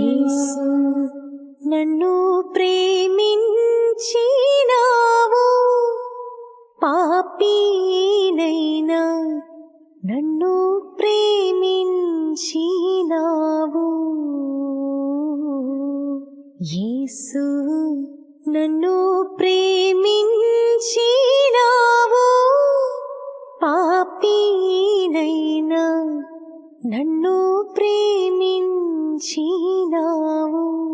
యేసు నన్ను ప్రేమించినావు. పాపీనైనా నన్ను ప్రేమించినావు. యేసు నన్ను ప్రేమించినావు. పాపీనైనా నన్ను ప్రేమించినావు నన్ను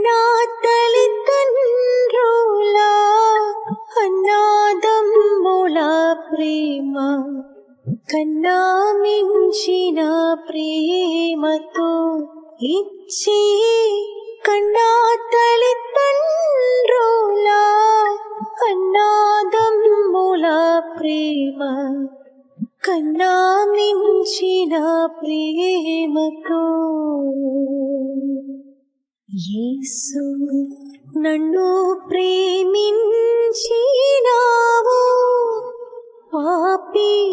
కన్నా తల్లిదండ్రులా అన్నాదమ్ముల ప్రేమ కన్నా మించిన ప్రేమతో ఇచ్చి కన్నా తల్లిదండ్రులా అన్నాదమ్ముల ప్రేమ కన్నా మించిన ప్రేమతో యేసు నన్ను ప్రేమించినావు. పాపీనైనా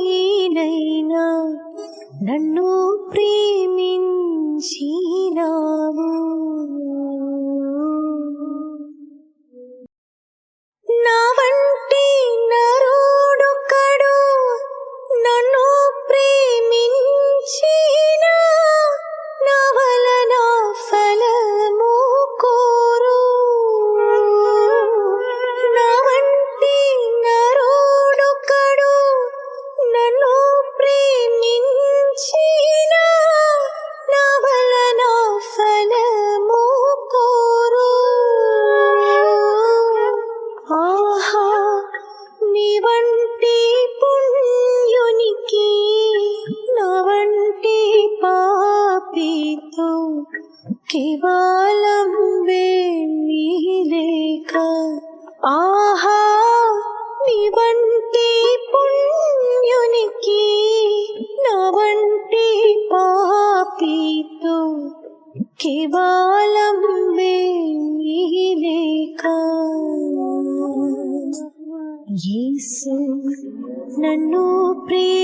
నన్ను ప్రేమించినావు. నా వంటి నరుడొక్కడు నన్ను ప్రేమించిన పాపితో కేవలం లేక ఆహా నీ వంటి పుణ్యునికి నా వంటి పాపితో కేవలం లేక యేసు నన్ను ప్రేమించినావు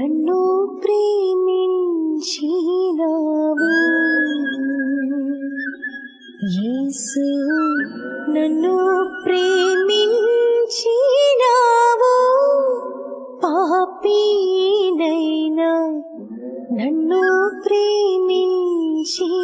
నన్ను ప్రేమించినావు. యేసు నన్ను ప్రేమించినావు. పాపీనైనా నన్ను ప్రేమించి